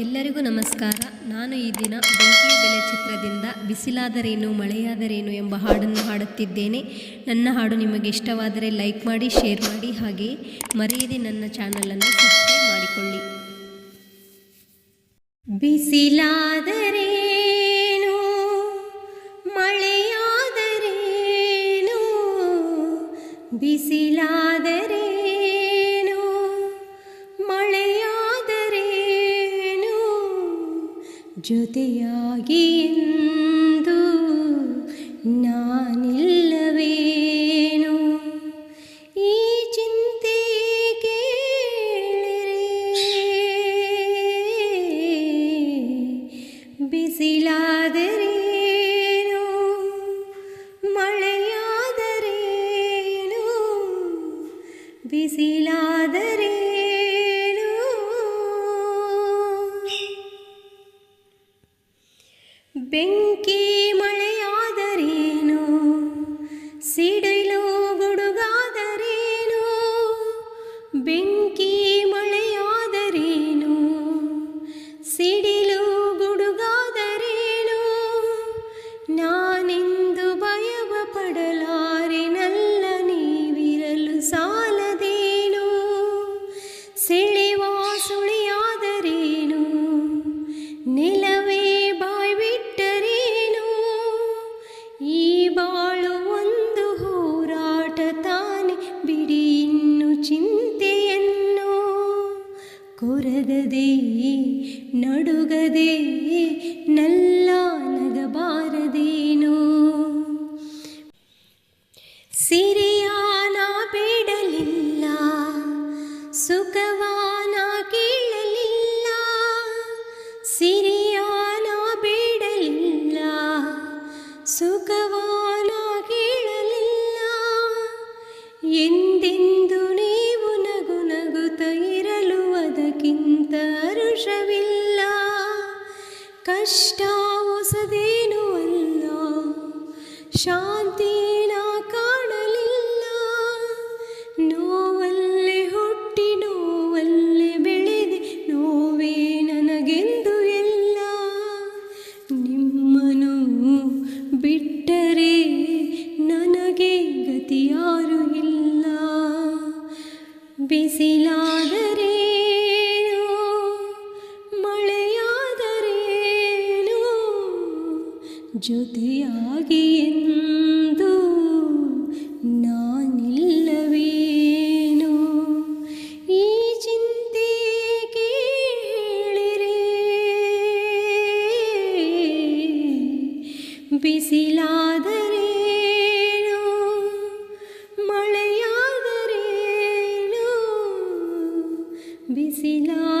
ಎಲ್ಲರಿಗೂ ನಮಸ್ಕಾರ. ನಾನು ಈ ದಿನ ಬೆಂಕಿಯ ಬೆಲೆ ಚಿತ್ರದಿಂದ ಬಿಸಿಲಾದರೇನು, ಮಳೆಯಾದರೇನು ಎಂಬ ಹಾಡನ್ನು ಹಾಡುತ್ತಿದ್ದೇನೆ. ನನ್ನ ಹಾಡು ನಿಮಗೆ ಇಷ್ಟವಾದರೆ ಲೈಕ್ ಮಾಡಿ, ಶೇರ್ ಮಾಡಿ ಹಾಗೆ ಮರೆಯದೆ ನನ್ನ ಚಾನಲನ್ನು ಸಬ್ಸ್ಕ್ರೈಬ್ ಮಾಡಿಕೊಳ್ಳಿ. ಬಿಸಿಲಾದರೇನು, ಮಳೆಯಾದರೇನು ಬಿಸಿಲಾದರೇನು ಜೊತೆಯಾಗಿ ಎಂದು ನಾನಿಲ್ಲವೇನು? ಈ ಚಿಂತೆ ಬಿಸಿಲಾದರೇನು? ಮಳೆಯಾದರೇನು? ಬಿಸಿಲಾದರೇನು ಬೆಂಕಿ ಮಳೆಯಾದರೇನು? ಸಿಡಿಲು ಗುಡುಗಾದರೇನು? ಬೆಂಕಿ ಮಳೆಯಾದರೇನು? ಸಿಡಿಲು ಗುಡುಗಾದರೇನು? ನಾನೆಂದು ಭಯವ ಪಡಲಾರೆನಲ್ಲ ನೀವಿರಲು ಸಾಲದೇನು? ಸೆಳೆವ ಕೊರಗದೆ ನಡುಗದೆ ನಲ್ಲ ನಗಬಾರದೇನು ಸಿರಿಯಾನ ಬೇಡಲಿಲ್ಲ ಸುಖವಾನ ಕೇಳಲಿಲ್ಲ. ಸಿರಿಯಾನ ಬೇಡಲಿಲ್ಲ ಸುಖವಾನ ಕಷ್ಟ ಹೊಸದೇನೂ ಅಲ್ಲ. ನಾ ಕಾಣಲಿಲ್ಲ. ನೋವಲ್ಲೇ ಹುಟ್ಟಿ, ನೋವಲ್ಲೇ ಬೆಳೆದೆ, ನೋವೇ ನನಗೆಂದು ಎಲ್ಲ. ನಿಮ್ಮನು ಬಿಟ್ಟರೆ ನನಗೆ ಗತಿಯಾರು ಇಲ್ಲ. ಬಿಸಿಲಾದರೇನು ಜೊತೆಯಾಗಿ ಎಂದು ನಾನಿಲ್ಲವೇನು? ಈ ಚಿಂತೆ ಕೇಳಿರೆ. ಬಿಸಿಲಾದರೇನು? ಮಳೆಯಾದರೇನು? ಬಿಸಿಲಾ